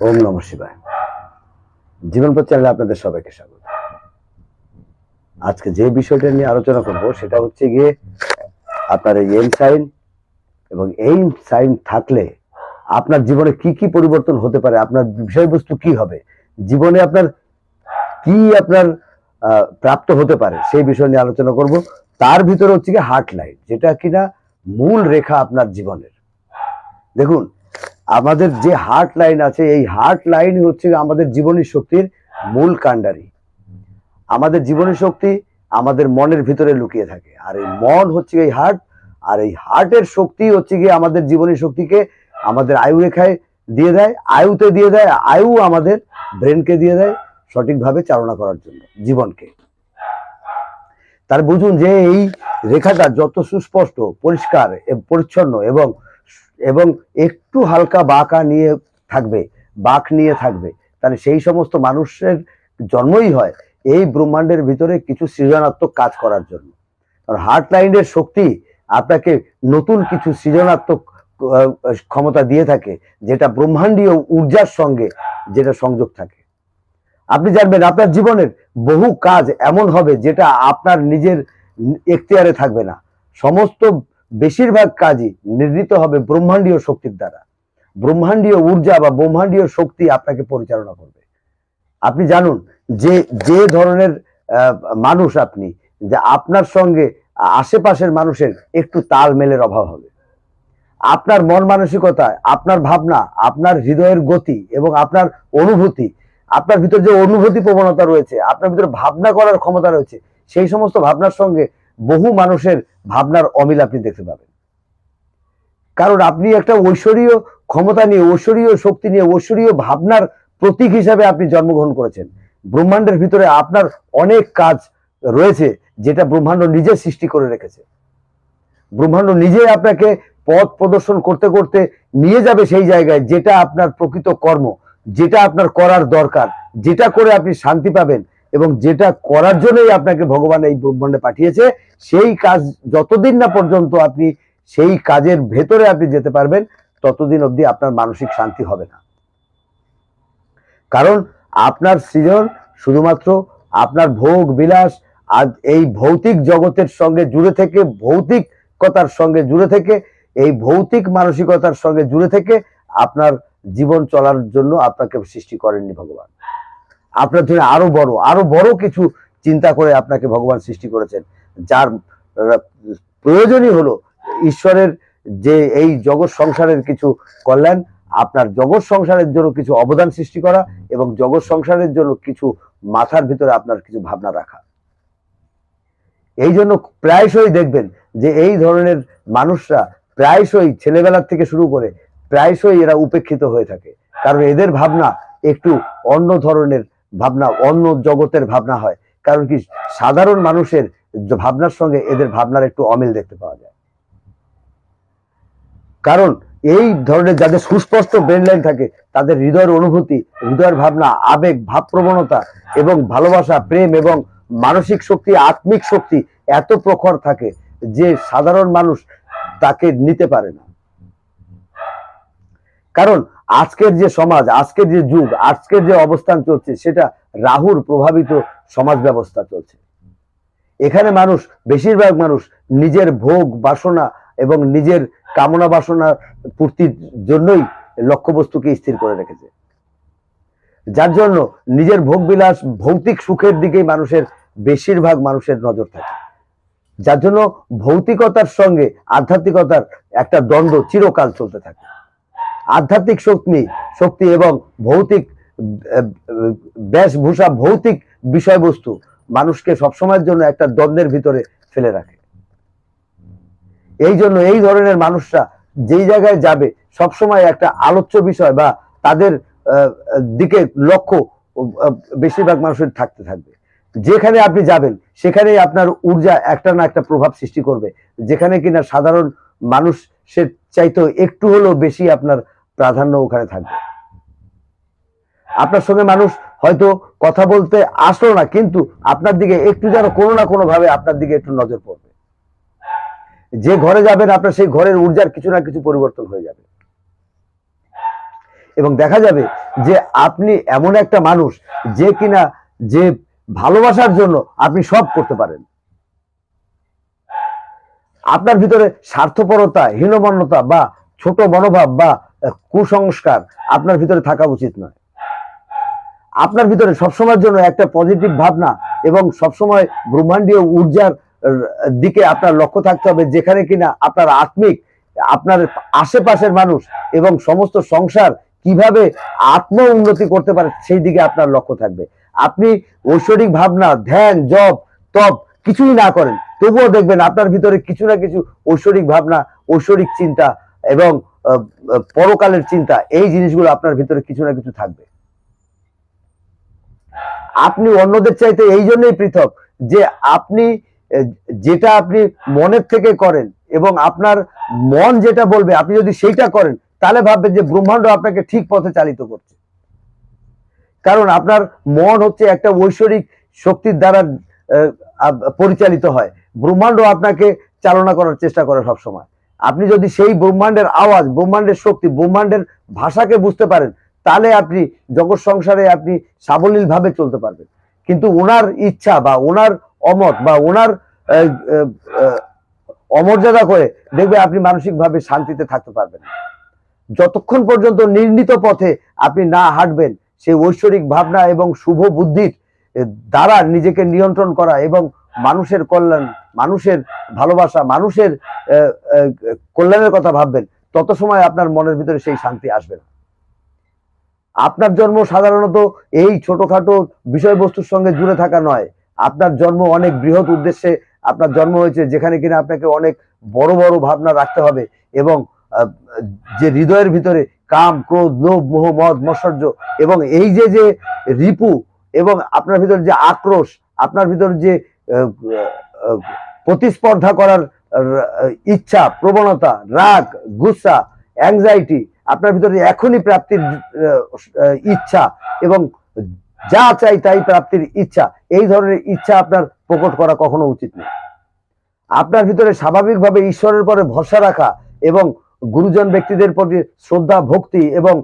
ওম নম শিবায়। জীবনপথ চ্যানেলে আপনাদের সবাইকে স্বাগত। আজকে যে বিষয়টা নিয়ে আলোচনা করব সেটা হচ্ছে গিয়ে আপনার এই এম সাইন এবং এই সাইন থাকলে আপনার জীবনে কি কি পরিবর্তন হতে পারে, আপনার বিষয়বস্তু কি হবে, জীবনে আপনার কি আপনার প্রাপ্ত হতে পারে সেই বিষয় নিয়ে আলোচনা করব। তার ভিতরে হচ্ছে গিয়ে হার্ট লাইন যেটা কিনা মূল রেখা আপনার জীবনের। দেখুন আমাদের যে হার্ট লাইন আছে, এই হার্ট লাইন হচ্ছে আমাদের জীবনী শক্তির মূল কাণ্ডারি। আমাদের জীবনী শক্তি আমাদের মনের ভিতরে লুকিয়ে থাকে। আর এই মন হচ্ছে এই হার্ট আর এই হার্টের শক্তি হচ্ছে গিয়ে আমাদের জীবনী শক্তিকে আমাদের আয়ু রেখায় দিয়ে দেয়, আয়ুতে দিয়ে দেয়, আয়ু আমাদের ব্রেনকে দিয়ে দেয় সঠিকভাবে চালনা করার জন্য, জীবনকে। তার বুঝুন যে এই রেখাটা যত সুস্পষ্ট, পরিষ্কার পরিচ্ছন্ন এবং এবং একটু হালকা বাঁকা নিয়ে থাকবে, বাঁক নিয়ে থাকবে। তাহলে সেই সমস্ত মানুষের জন্মই হয় এই ব্রহ্মাণ্ডের ভিতরে কিছু সৃজনাত্মক কাজ করার জন্য। আর হার্ট লাইনের শক্তি আপনাকে নতুন কিছু সৃজনাত্মক ক্ষমতা দিয়ে থাকে, যেটা ব্রহ্মাণ্ডীয় ঊর্জার সঙ্গে যেটা সংযোগ থাকে। আপনি জানবেন আপনার জীবনের বহু কাজ এমন হবে যেটা আপনার নিজের এখতিয়ারে থাকবে না। সমস্ত বেশিরভাগ কাজই নির্ণীত হবে ব্রহ্মাণ্ডীয় শক্তির দ্বারা। ব্রহ্মাণ্ডীয় ঊর্জা বা ব্রহ্মাণ্ডীয় শক্তি আপনাকে পরিচালনা করবে। আপনি জানুন যে যে ধরনের মানুষ আপনি, যে আপনার সঙ্গে আশেপাশের মানুষের একটু তাল মেলের অভাব হবে। আপনার মন মানসিকতা, আপনার ভাবনা, আপনার হৃদয়ের গতি এবং আপনার অনুভূতি, আপনার ভিতর যে অনুভূতি প্রবণতা রয়েছে, আপনার ভিতরে ভাবনা করার ক্ষমতা রয়েছে, সেই সমস্ত ভাবনার সঙ্গে বহু মানুষের ভাবনার অমিল আপনি দেখতে পাবেন। কারণ আপনি একটা ঐশ্বরীয় ক্ষমতা নিয়ে, ঐশ্বরীয় শক্তি নিয়ে, ঐশ্বরীয় ভাবনার প্রতীক হিসাবে আপনি জন্মগ্রহণ করেছেন। ব্রহ্মাণ্ডের ভিতরে আপনার অনেক কাজ রয়েছে যেটা ব্রহ্মাণ্ড নিজে সৃষ্টি করে রেখেছে। ব্রহ্মাণ্ড নিজে আপনাকে পথ প্রদর্শন করতে করতে নিয়ে যাবে সেই জায়গায় যেটা আপনার প্রকৃত কর্ম, যেটা আপনার করার দরকার, যেটা করে আপনি শান্তি পাবেন এবং যেটা করার জন্যই আপনাকে ভগবান এই ব্রহ্মাণ্ডে পাঠিয়েছে, সেই কাজ যতদিন না পর্যন্ত আপনি সেই কাজের ভেতরে আপনি যেতে পারবেন, ততদিন অবধি আপনার মানসিক শান্তি হবে না। কারণ আপনার সৃজন শুধুমাত্র আপনার ভোগ বিলাস আজ এই ভৌতিক জগতের সঙ্গে জুড়ে থেকে, ভৌতিকতার সঙ্গে জুড়ে থেকে, এই ভৌতিক মানসিকতার সঙ্গে জুড়ে থেকে আপনার জীবন চলার জন্য আপনাকে সৃষ্টি করেননি ভগবান। আপনার জন্য আরও বড় আরও বড় কিছু চিন্তা করে আপনাকে ভগবান সৃষ্টি করেছেন। যার প্রয়োজনই হলো ঈশ্বরের যে এই জগৎ সংসারের কিছু কল্যাণ, আপনার জগৎ সংসারের জন্য কিছু অবদান সৃষ্টি করা এবং জগৎ সংসারের জন্য কিছু মাথার ভিতরে আপনার কিছু ভাবনা রাখা। এই জন্য প্রায়শই দেখবেন যে এই ধরনের মানুষরা প্রায়শই ছেলেবেলার থেকে শুরু করে প্রায়শই এরা উপেক্ষিত হয়ে থাকে। কারণ এদের ভাবনা একটু অন্য ধরনের ভাবনা, অন্য জগতের ভাবনা হয়। কারণ কি, সাধারণ মানুষের ভাবনার সঙ্গে এদের ভাবনার একটু অমিল দেখতে পাওয়া যায়। কারণ এই ধরনের যাদের সুস্পষ্ট ব্রেন লাইন থাকে, তাদের হৃদয়ের অনুভূতি, হৃদয়ের ভাবনা, আবেগ, ভাবপ্রবণতা এবং ভালোবাসা, প্রেম এবং মানসিক শক্তি, আত্মিক শক্তি এত প্রখর থাকে যে সাধারণ মানুষ তাকে নিতে পারে না। কারণ আজকের যে সমাজ, আজকের যে যুগ, আজকের যে অবস্থান চলছে, সেটা রাহুর প্রভাবিত সমাজ ব্যবস্থা চলছে। এখানে মানুষ, বেশিরভাগ মানুষ নিজের ভোগ বাসনা এবং নিজের কামনা বাসনা পূর্তির জন্যই লক্ষ্যবস্তুকে স্থির করে রেখেছে। যার জন্য নিজের ভোগ বিলাস ভৌতিক সুখের দিকেই মানুষের, বেশিরভাগ মানুষের নজর থাকে। যার জন্য ভৌতিকতার সঙ্গে আধ্যাত্মিকতার একটা দ্বন্দ্ব চিরকাল চলতে থাকে। আধ্যাত্মিক শক্তি শক্তি এবং ভৌতিক বেশভূষা ভৌতিক বিষয়বস্তু মানুষকে সবসময়ের জন্য একটা দ্বন্দ্বের ভিতরে ফেলে রাখে। এই জন্য এই ধরনের মানুষরা যেই জায়গায় যাবে, সবসময় একটা আলোচ্য বিষয় বা তাদের দিকে লক্ষ্য বেশিরভাগ মানুষের থাকতে থাকবে। যেখানে আপনি যাবেন, সেখানেই আপনার ঊর্জা একটা না একটা প্রভাব সৃষ্টি করবে। যেখানে কিনা সাধারণ মানুষের চাইতে একটু হলেও বেশি আপনার প্রাধান্য ওখানে থাকবে। আপনার সঙ্গে মানুষ হয়তো কথা বলতে আসলো না, কিন্তু আপনার দিকে একটু যেন কোনো না কোনো ভাবে আপনার দিকে একটু নজর পড়বে। যে ঘরে যাবেন, আপনার সেই ঘরের ঊর্জার কিছু না কিছু পরিবর্তন হয়ে যাবে। এবং দেখা যাবে যে আপনি এমন একটা মানুষ যে কিনা যে ভালোবাসার জন্য আপনি সব করতে পারেন। আপনার ভিতরে স্বার্থপরতা, হীনমন্যতা বা ছোট মনোভাব বা কুসংস্কার আপনার ভিতরে থাকা উচিত নয়। আপনার ভিতরে সবসময়ের জন্য একটা পজিটিভ ভাবনা এবং সবসময় ব্রহ্মাণ্ডীয় ঊর্জার দিকে আপনার লক্ষ্য থাকতে হবে, যেখানে কিনা আপনার আত্মিক, আপনার আশেপাশের মানুষ এবং সমস্ত সংসার কীভাবে আত্ম উন্নতি করতে পারে সেই দিকে আপনার লক্ষ্য থাকবে। আপনি ঐশ্বরিক ভাবনা, ধ্যান, জপ, তপ কিছুই না করেন, তবুও দেখবেন আপনার ভিতরে কিছু না কিছু ঐশ্বরিক ভাবনা, ঐশ্বরিক চিন্তা এবং পরকালের চিন্তা, এই জিনিসগুলো আপনার ভিতরে কিছু না কিছু থাকবে। আপনি অন্যদের চাইতে এই জন্যই পৃথক যে আপনি, যেটা আপনি মনের থেকে করেন এবং আপনার মন যেটা বলবে, আপনি যদি সেইটা করেন, তাহলে ভাববেন যে ব্রহ্মাণ্ড আপনাকে ঠিক পথে চালিত করছে। কারণ আপনার মন হচ্ছে একটা ঐশ্বরিক শক্তির দ্বারা পরিচালিত হয়। ব্রহ্মাণ্ড আপনাকে চালনা করার চেষ্টা করে সবসময়। আপনি যদি সেই ব্রহ্মাণ্ডের আওয়াজ, ব্রহ্মাণ্ডের শক্তি, ব্রহ্মাণ্ডের ভাষাকে বুঝতে পারেন, তাহলে আপনি জগৎ সংসারে আপনি সাবলীল ভাবে চলতে পারবেন। কিন্তু ওনার ইচ্ছা বা ওনার অমত বা ওনার অমর্যাদা করে দেখবে আপনি মানসিকভাবে শান্তিতে থাকতে পারবেন যতক্ষণ পর্যন্ত নির্ণীত পথে আপনি না হাঁটবেন, সেই ঐশ্বরিক ভাবনা এবং শুভ বুদ্ধির দ্বারা নিজেকে নিয়ন্ত্রণ করা এবং মানুষের কল্যাণ, মানুষের ভালোবাসা, মানুষের কল্যাণের কথা ভাববেন, তত সময় আপনার মনের ভিতরে সেই শান্তি আসবে না। আপনার জন্ম সাধারণত এই ছোটখাটো বিষয়বস্তুর সঙ্গে জুড়ে থাকা নয়। আপনার জন্ম অনেক বৃহৎ উদ্দেশ্যে, আপনার জন্ম হয়েছে যেখানে কিনা আপনাকে অনেক বড় বড় ভাবনা রাখতে হবে এবং যে হৃদয়ের ভিতরে কাম, ক্রোধ, লোভ, মোহ, মদ, মৎসর্য এবং এই যে যে রিপু এবং আপনার ভিতরে যে আক্রোশ, আপনার ভিতরে যে প্রতিস্পর্ধা করার ইচ্ছা, প্রবণতা, রাগ, গুসা অ্যাংজাইটি আপনার ভিতরে এখনই প্রাপ্তির ইচ্ছা এবং যা চাই তাই প্রাপ্তির ইচ্ছা, এই ধরনের ইচ্ছা আপনার প্রকট করা কখনো উচিত নয়। আপনার ভিতরে স্বাভাবিকভাবে ঈশ্বরের পরে ভরসা রাখা এবং গুরুজন ব্যক্তিদের প্রতি শ্রদ্ধা, ভক্তি এবং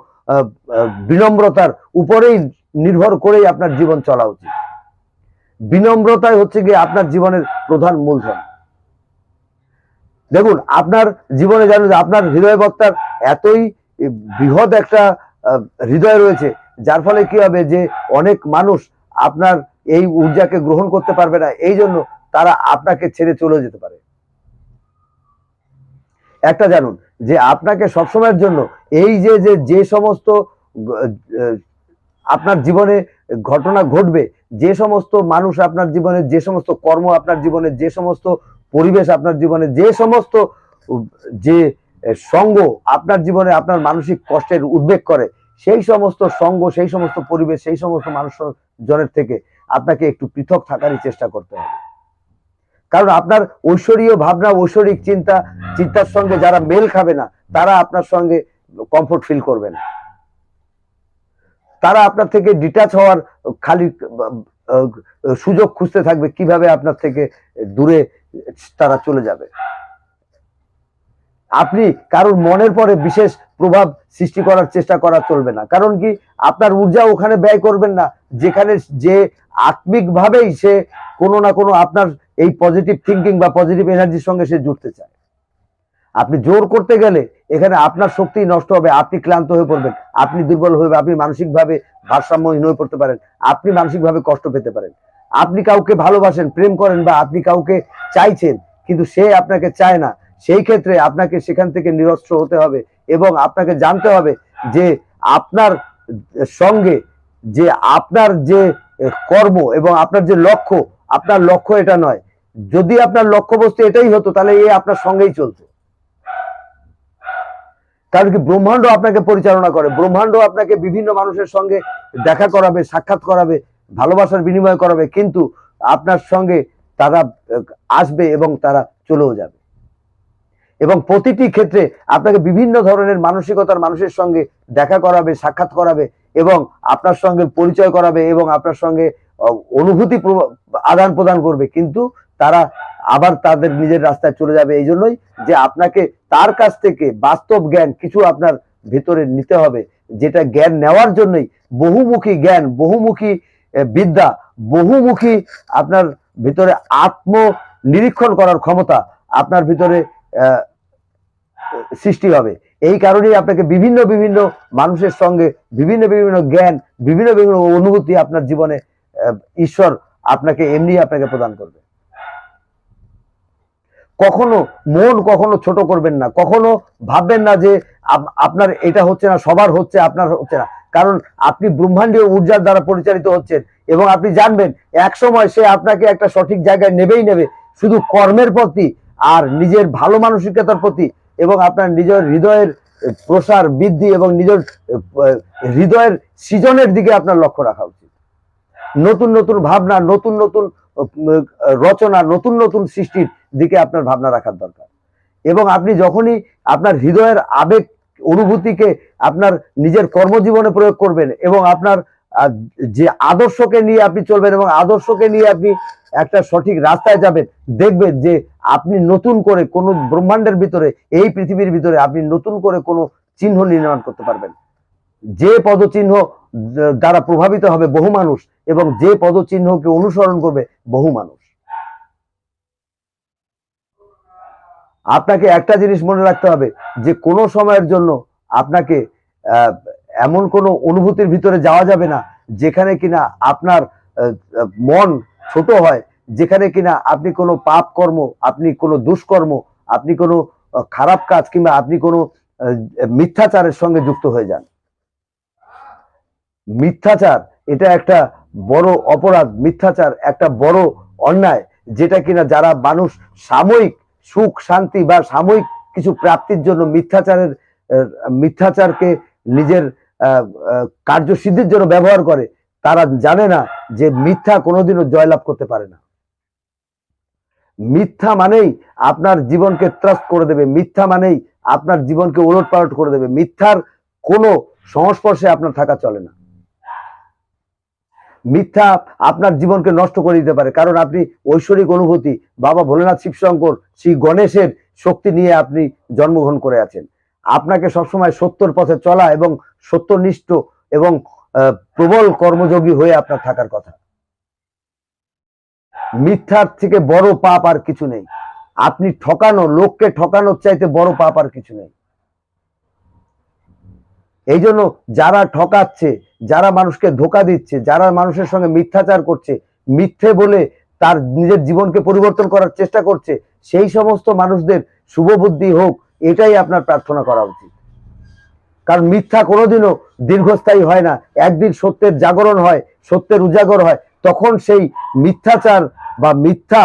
বিনম্রতার উপরেই নির্ভর করেই আপনার জীবন চলা উচিত। বিনম্রতাই হচ্ছে গিয়ে আপনার জীবনের প্রধান মূলধন। দেখুন, আপনার জীবনে জানেন যে আপনার হৃদয় বক্তার এতই বৃহৎ একটা হৃদয় রয়েছে, যার ফলে কি হবে যে অনেক মানুষ আপনার এই ঊর্জাকে গ্রহণ করতে পারবে না, এই জন্য তারা আপনাকে ছেড়ে চলে যেতে পারে। একটা জানুন যে আপনাকে সবসময়ের জন্য এই যে যে যে সমস্ত আপনার জীবনে ঘটনা ঘটবে যে সমস্ত মানুষ আপনার জীবনে, যে সমস্ত কর্ম আপনার জীবনে, যে সমস্ত পরিবেশ আপনার জীবনে, যে সমস্ত যে সঙ্গ আপনার জীবনে আপনার মানসিক কষ্টের উদ্বেগ করে, সেই সমস্ত সঙ্গ, সেই সমস্ত পরিবেশ, সেই সমস্ত মানুষ জনের থেকে আপনাকে একটু পৃথক থাকারই চেষ্টা করতে হবে। কারণ আপনার ঐশ্বরীয় ভাবনা, ঐশ্বরিক চিন্তা, চিন্তার সঙ্গে যারা মেল খাবে না, তারা আপনার সঙ্গে কমফোর্ট ফিল করবে না। তারা আপনার থেকে ডিটাচ হওয়ার খালি সুযোগ খুঁজতে থাকবে কীভাবে আপনার থেকে দূরে তারা চলে যাবে। আপনি কারোর মনের পরে বিশেষ প্রভাব সৃষ্টি করার চেষ্টা করা চলবে না। কারণ কি, আপনার ঊর্জা ওখানে ব্যয় করবেন না। যেখানে যে আত্মিকভাবেই সে কোনো না কোনো আপনার এই পজিটিভ থিঙ্কিং বা পজিটিভ এনার্জির সঙ্গে সে জুড়তে চায়। আপনি জোর করতে গেলে এখানে আপনার শক্তি নষ্ট হবে, আপনি ক্লান্ত হয়ে পড়বেন, আপনি দুর্বল হয়ে, আপনি মানসিকভাবে ভারসাম্যহীন হয়ে পড়তে পারেন, আপনি মানসিকভাবে কষ্ট পেতে পারেন। আপনি কাউকে ভালোবাসেন, প্রেম করেন বা আপনি কাউকে চাইছেন, কিন্তু সে আপনাকে চায় না, সেই ক্ষেত্রে আপনাকে সেখান থেকে নিরস্ত্র হতে হবে এবং আপনাকে জানতে হবে যে আপনার সঙ্গে যে আপনার যে কর্ম এবং আপনার যে লক্ষ্য, আপনার লক্ষ্য এটা নয়। যদি আপনার লক্ষ্যবস্তু এটাই হতো, তাহলে এ আপনার সঙ্গেই চলতো। কারণ কি ব্রহ্মাণ্ড আপনাকে পরিচালনা করে, ব্রহ্মাণ্ড আপনাকে বিভিন্ন মানুষের সঙ্গে দেখা করাবে, সাক্ষাৎ করাবে, ভালোবাসার বিনিময় করাবে, কিন্তু আপনার সঙ্গে তারা আসবে এবং তারা চলেও যাবে। এবং প্রতিটি ক্ষেত্রে আপনাকে বিভিন্ন ধরনের মানসিকতার মানুষের সঙ্গে দেখা করাবে, সাক্ষাৎ করাবে এবং আপনার সঙ্গে পরিচয় করাবে এবং আপনার সঙ্গে অনুভূতি আদান প্রদান করবে। কিন্তু তারা আবার তাদের নিজের রাস্তায় চলে যাবে এই জন্যই যে আপনাকে তার কাছ থেকে বাস্তব জ্ঞান কিছু আপনার ভিতরে নিতে হবে, যেটা জ্ঞান নেওয়ার জন্যই বহুমুখী জ্ঞান, বহুমুখী বিদ্যা, বহুমুখী আপনার ভিতরে আত্ম নিরীক্ষণ করার ক্ষমতা আপনার ভিতরে সৃষ্টি হবে। এই কারণেই আপনাকে বিভিন্ন বিভিন্ন মানুষের সঙ্গে বিভিন্ন বিভিন্ন জ্ঞান, বিভিন্ন বিভিন্ন অনুভূতি আপনার জীবনে ঈশ্বর আপনাকে এমনি আপনাকে প্রদান করবে। কখনো মন কখনো ছোট করবেন না, কখনো ভাববেন না যে আপ- আপনার এটা হচ্ছে না, সবার হচ্ছে, আপনার হচ্ছে না। কারণ আপনি ব্রহ্মাণ্ডীয় ঊর্জার দ্বারা পরিচালিত হচ্ছেন এবং আপনি জানবেন এক সময় সে আপনাকে একটা সঠিক জায়গায় নেবেই নেবে শুধু কর্মের প্রতি আর নিজের ভালো মানসিকতার প্রতি এবং আপনার নিজের হৃদয়ের প্রসার বৃদ্ধি এবং নিজের হৃদয়ের সৃজনের দিকে আপনার লক্ষ্য রাখা উচিত। নতুন নতুন ভাবনা, নতুন নতুন রচনা, নতুন নতুন সৃষ্টির দিকে আপনার ভাবনা রাখার দরকার। এবং আপনি যখনই আপনার হৃদয়ের আবেগ অনুভূতিকে আপনার নিজের কর্মজীবনে প্রয়োগ করবেন এবং আপনার যে আদর্শকে নিয়ে আপনি চলবেন এবং আদর্শকে নিয়ে আপনি একটা সঠিক রাস্তায় যাবেন, দেখবেন যে আপনি নতুন করে কোন ব্রহ্মাণ্ডের ভিতরে, এই পৃথিবীর ভিতরে আপনি নতুন করে কোনো চিহ্ন নির্মাণ করতে পারবেন। যে পদচিহ্ন দ্বারা প্রভাবিত হবে বহু মানুষ এবং যে পদচিহ্নকে অনুসরণ করবে বহু মানুষ। আপনাকে একটা জিনিস মনে রাখতে হবে, যে কোনো সময়ের জন্য আপনাকে এমন কোনো অনুভূতির ভিতরে যাওয়া যাবে না, যেখানে কিনা আপনার মন ছোট হয়, যেখানে কিনা আপনি কোনো পাপ কর্ম, আপনি কোনো দুষ্কর্ম, আপনি কোনো খারাপ কাজ কিংবা আপনি কোনো মিথ্যাচারের সঙ্গে যুক্ত হয়ে যান। মিথ্যাচার, এটা একটা বড় অপরাধ, মিথ্যাচার একটা বড় অন্যায়, যেটা কিনা যারা মানুষ সাময়িক সুখ, শান্তি বা সাময়িক কিছু প্রাপ্তির জন্য মিথ্যাচারের মিথ্যাচারকে নিজের কার্যসিদ্ধির জন্য ব্যবহার করে, তারা জানে না যে মিথ্যা কোনোদিনও জয়লাভ করতে পারে না। মিথ্যা মানেই আপনার জীবনকে ত্রাস্ত করে দেবে, মিথ্যা মানেই আপনার জীবনকে ওলট পালট করে দেবে, মিথ্যার কোনো সংস্পর্শে আপনার থাকা চলে না। মিথ্যা আপনার জীবনকে নষ্ট করে দিতে পারে। কারণ আপনি ঐশ্বরিক অনুভূতি, বাবা ভোলেনাথ শিবশঙ্কর, শ্রী গণেশের শক্তি নিয়ে আপনি জন্মগ্রহণ করে আছেন। আপনাকে সবসময় সত্যর পথে চলা এবং সত্যনিষ্ঠ এবং প্রবল কর্মযোগী হয়ে আপনার থাকার কথা। মিথ্যার থেকে বড় পাপ আর কিছু নেই। আপনি ঠকানো, লোককে ঠকানোর চাইতে বড় পাপ আর কিছু নেই। এই জন্য যারা ঠকাচ্ছে, যারা মানুষকে ধোকা দিচ্ছে, যারা মানুষের সঙ্গে মিথ্যাচার করছে, মিথ্যে বলে তার নিজের জীবনকে পরিবর্তন করার চেষ্টা করছে, সেই সমস্ত মানুষদের শুভ বুদ্ধি হোক, এটাই আপনার প্রার্থনা করা উচিত। কারণ মিথ্যা কোনোদিনও দীর্ঘস্থায়ী হয় না। একদিন সত্যের জাগরণ হয়, সত্যের উজাগর হয়, তখন সেই মিথ্যাচার বা মিথ্যা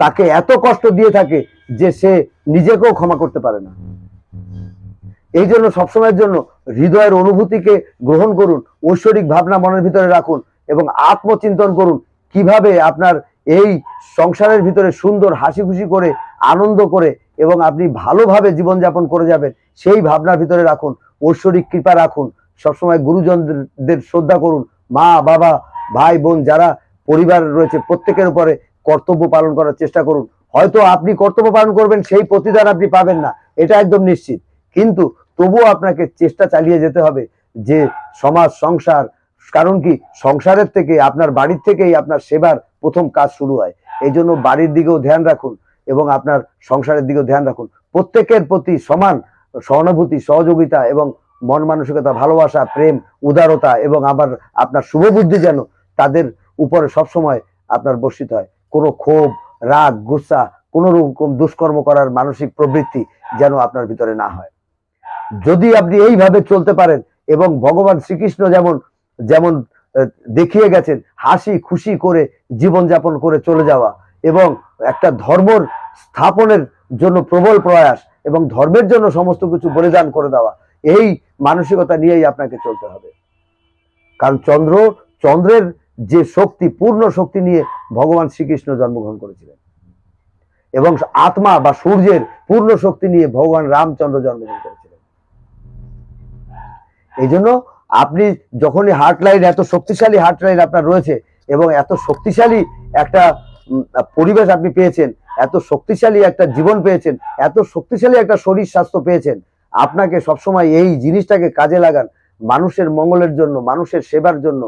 তাকে এত কষ্ট দিয়ে থাকে যে সে নিজেকেও ক্ষমা করতে পারে না। এই জন্য সবসময়ের জন্য হৃদয়ের অনুভূতিকে গ্রহণ করুন, ঐশ্বরিক ভাবনা মনের ভিতরে রাখুন এবং আত্মচিন্তন করুন কীভাবে আপনার এই সংসারের ভিতরে সুন্দর হাসি খুশি করে, আনন্দ করে এবং আপনি ভালোভাবে জীবনযাপন করে যাবেন, সেই ভাবনার ভিতরে রাখুন, ঐশ্বরিক কৃপা রাখুন, সবসময় গুরুজনদের শ্রদ্ধা করুন, মা, বাবা, ভাই, বোন যারা পরিবার রয়েছে প্রত্যেকের উপরে কর্তব্য পালন করার চেষ্টা করুন। হয়তো আপনি কর্তব্য পালন করবেন, সেই প্রতিদান আপনি পাবেন না, এটা একদম নিশ্চিত। কিন্তু তবুও আপনাকে চেষ্টা চালিয়ে যেতে হবে যে সমাজ, সংসার, কারণ কি? সংসারের থেকে, আপনার বাড়ির থেকেই আপনার সেবার প্রথম কাজ শুরু হয়। এই জন্য বাড়ির দিকেও ধ্যান রাখুন এবং আপনার সংসারের দিকেও ধ্যান রাখুন। প্রত্যেকের প্রতি সমান সহানুভূতি, সহযোগিতা এবং মন মানসিকতা, ভালোবাসা, প্রেম, উদারতা এবং আবার আপনার শুভবুদ্ধি যেন তাদের উপরে সবসময় আপনার বর্ষিত হয়। কোনো ক্ষোভ, রাগ, গুসা, কোনো রকম দুষ্কর্ম করার মানসিক প্রবৃত্তি যেন আপনার ভিতরে না হয়। যদি আপনি এইভাবে চলতে পারেন এবং ভগবান শ্রীকৃষ্ণ যেমন যেমন দেখিয়ে গেছেন, হাসি খুশি করে জীবনযাপন করে চলে যাওয়া এবং একটা ধর্মর স্থাপনের জন্য প্রবল প্রয়াস এবং ধর্মের জন্য সমস্ত কিছু বলিদান করে দেওয়া, এই মানসিকতা নিয়েই আপনাকে চলতে হবে। কারণ চন্দ্র, চন্দ্রের যে শক্তি, পূর্ণ শক্তি নিয়ে ভগবান শ্রীকৃষ্ণ জন্মগ্রহণ করেছিলেন। এবং আত্মা বা সূর্যের পূর্ণ শক্তি নিয়ে ভগবান রামচন্দ্র জন্মগ্রহণ করেছিলেন এই জন্য আপনি যখনই হার্ট লাইন এত শক্তিশালী হার্ট লাইন আপনার রয়েছে এবং এত শক্তিশালী একটা পরিবেশ আপনি পেয়েছেন, এত শক্তিশালী একটা জীবন পেয়েছেন, এত শক্তিশালী একটা শরীর স্বাস্থ্য পেয়েছেন, আপনাকে সবসময় এই জিনিসটাকে কাজে লাগান মানুষের মঙ্গলের জন্য, মানুষের সেবার জন্য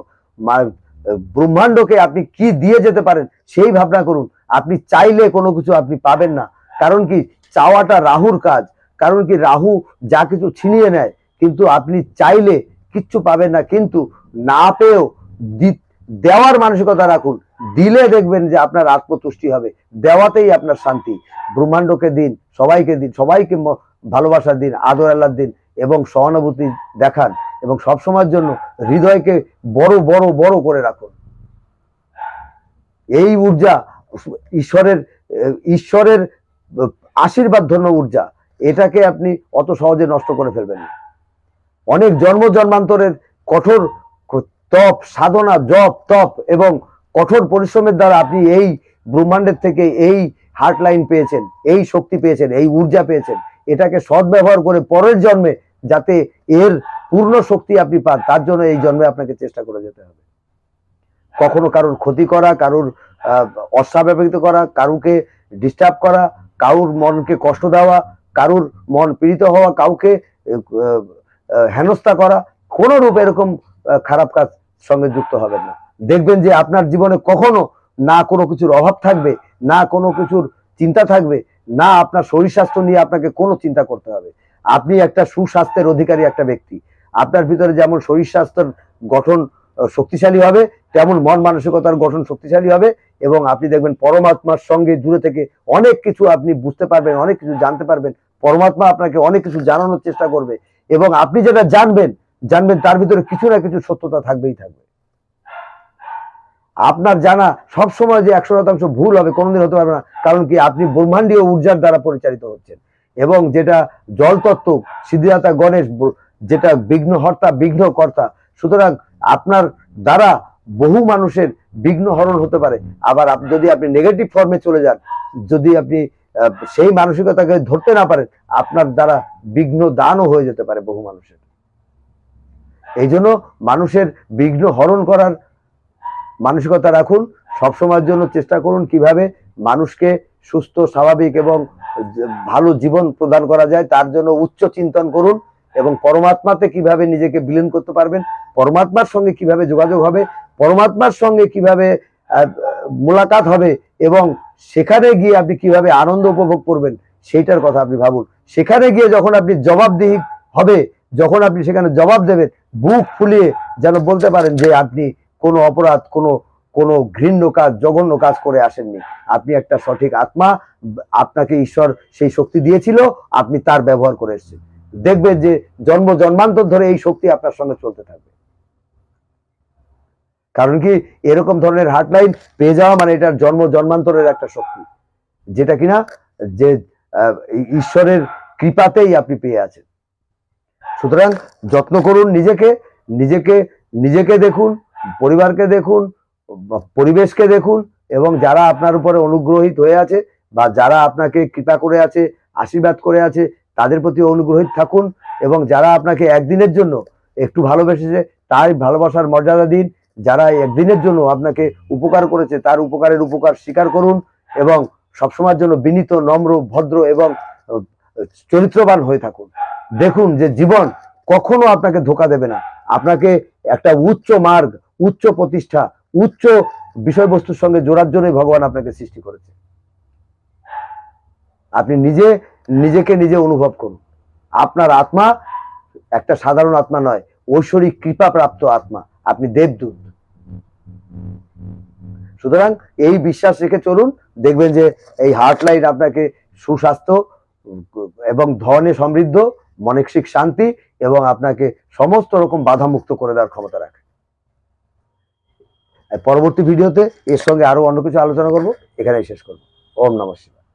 ব্রহ্মাণ্ডকে আপনি কি দিয়ে যেতে পারেন সেই ভাবনা করুন। আপনি চাইলে কোনো কিছু আপনি পাবেন না। কারণ কি, চাওয়াটা রাহুর কাজ। কারণ কি, রাহু যা কিছু ছিনিয়ে নেয় কিন্তু আপনি চাইলে কিচ্ছু পাবেন না। কিন্তু না পেয়েও দেওয়ার মানসিকতা রাখুন। দিলে দেখবেন যে আপনার আত্মতুষ্টি হবে। দেওয়াতেই আপনার শান্তি। ব্রহ্মাণ্ডকে দিন, সবাইকে দিন, সবাইকে ভালোবাসার দিন, আদর আল্লাহর দিন এবং সহানুভূতি দেখান এবং সবসময়ের জন্য হৃদয়কে বড় বড় বড় করে রাখুন। এই ঊর্জা ঈশ্বরের ঈশ্বরের আশীর্বাদ ধন্য ঊর্জা। এটাকে আপনি অত সহজে নষ্ট করে ফেলবেন না। অনেক জন্ম জন্মান্তরের কঠোর তপ, সাধনা, জপ, তপ এবং কঠোর পরিশ্রমের দ্বারা আপনি এই ব্রহ্মাণ্ডের থেকে এই হার্ট লাইন পেয়েছেন, এই শক্তি পেয়েছেন, এই ঊর্জা পেয়েছেন। এটাকে সদ্ব্যবহার করে পরের জন্মে যাতে এর পূর্ণ শক্তি আপনি পান, তার জন্য এই জন্মে আপনাকে চেষ্টা করে যেতে হবে। কখনো কারোর ক্ষতি করা, কারোর অস্বাভাবিত করা, কারুকে ডিস্টার্ব করা, কারুর মনকে কষ্ট দেওয়া, কারুর মন পীড়িত হওয়া, কাউকে হেনস্থা করা, কোনো রূপ এরকম খারাপ কাজ সঙ্গে যুক্ত হবেন না। দেখবেন যে আপনার জীবনে কখনো না কোনো কিছুর অভাব থাকবে, না কোনো কিছুর চিন্তা থাকবে, না আপনার শরীর স্বাস্থ্য নিয়ে আপনাকে কোনো চিন্তা করতে হবে। আপনি একটা সুস্বাস্থ্যের অধিকারী একটা ব্যক্তি। আপনার ভিতরে যেমন শরীর স্বাস্থ্যের গঠন শক্তিশালী হবে, তেমন মন মানসিকতার গঠন শক্তিশালী হবে এবং আপনি দেখবেন পরমাত্মার সঙ্গে দূরে থেকে অনেক কিছু আপনি বুঝতে পারবেন, অনেক কিছু জানতে পারবেন। পরমাত্মা আপনাকে অনেক কিছু জানানোর চেষ্টা করবে। এবং আপনি যেটা জানবেন জানবেন তার ভিতরে কিছু না কিছু সত্যতা থাকবেই থাকবে। আপনার জানা সব সময় যে একশো শতাংশ ভুল হবে কোনোদিন হতে পারবে না, কারণ কি আপনি ব্রহ্মাণ্ডীয় ঊর্জার দ্বারা পরিচালিত হচ্ছেন। এবং যেটা জলতত্ত্ব, সিদ্ধিদাতা গণেশ যেটা বিঘ্নহর্তা, বিঘ্নকর্তা, সুতরাং আপনার দ্বারা বহু মানুষের বিঘ্ন হরণ হতে পারে। আবার যদি আপনি নেগেটিভ ফর্মে চলে যান, যদি আপনি সেই মানসিকতাকে ধরতে না পারেন আপনার দ্বারা বিঘ্ন দানও হয়ে যেতে পারে বহু মানুষের। এই জন্য মানুষের বিঘ্ন হরণ করার মানসিকতা রাখুন, সবসময়ের জন্য চেষ্টা করুন কীভাবে মানুষকে সুস্থ, স্বাভাবিক এবং ভালো জীবন প্রদান করা যায়, তার জন্য উচ্চ চিন্তন করুন এবং পরমাত্মাতে কীভাবে নিজেকে বিলীন করতে পারবেন, পরমাত্মার সঙ্গে কীভাবে যোগাযোগ হবে, পরমাত্মার সঙ্গে কীভাবে মোলাকাত হবে এবং সেখানে গিয়ে আপনি কীভাবে আনন্দ উপভোগ করবেন সেইটার কথা আপনি ভাবুন। সেখানে গিয়ে যখন আপনি জবাবদিহি হবে, যখন আপনি সেখানে জবাব দেবেন, বুক ফুলিয়ে যেন বলতে পারেন যে আপনি কোনো অপরাধ, কোনো কোনো ঘৃণ্য কাজ, জঘন্য কাজ করে আসেননি। আপনি একটা সঠিক আত্মা, আপনাকে ঈশ্বর সেই শক্তি দিয়েছিল, আপনি তার ব্যবহার করে এসেছেন। দেখবেন যে জন্ম, জন্মান্তর ধরে এই শক্তি আপনার সঙ্গে চলতে থাকবে। কারণ কি এরকম ধরনের হার্টলাইন পেয়ে যাওয়া মানে এটার জন্ম জন্মান্তরের একটা শক্তি। যেটা কিনা যে ঈশ্বরের কৃপাতেই আপনি পেয়ে আছেন। সুতরাং যত্ন করুন নিজেকে নিজেকে নিজেকে দেখুন, পরিবারকে দেখুন, পরিবেশকে দেখুন এবং যারা আপনার উপরে অনুগ্রহিত হয়ে আছে বা যারা আপনাকে কৃপা করে আছে, আশীর্বাদ করে আছে, তাদের প্রতি অনুগ্রহিত থাকুন এবং যারা আপনাকে একদিনের জন্য একটু ভালোবেসেছে, তাই ভালোবাসার মর্যাদা দিন। যারা একদিনের জন্য আপনাকে উপকার করেছে, তার উপকারের উপকার স্বীকার করুন এবং সবসময়ের জন্য বিনীত, নম্র, ভদ্র এবং চরিত্রবান হয়ে থাকুন। দেখুন যে জীবন কখনো আপনাকে ধোকা দেবে না। আপনাকে একটা উচ্চ মার্গ, উচ্চ প্রতিষ্ঠা, উচ্চ বিষয়বস্তুর সঙ্গে জোড়ার জন্যই ভগবান আপনাকে সৃষ্টি করেছে। আপনি নিজে, নিজেকে নিজে অনুভব করুন। আপনার আত্মা একটা সাধারণ আত্মা নয়, ঐশ্বরিক কৃপা প্রাপ্ত আত্মা। আপনি দেবদূত। সুতরাং এই বিশ্বাস রেখে চলুন, দেখবেন যে এই হার্ট লাইন আপনাকে সুস্বাস্থ্য এবং ধনে সমৃদ্ধ মানসিক শান্তি এবং আপনাকে সমস্ত রকম বাধা মুক্ত করে দেওয়ার ক্ষমতা রাখে। পরবর্তী ভিডিওতে এর সঙ্গে আরও অন্য কিছু আলোচনা করব, এখানেই শেষ করব। ওম নমঃ শিবায়।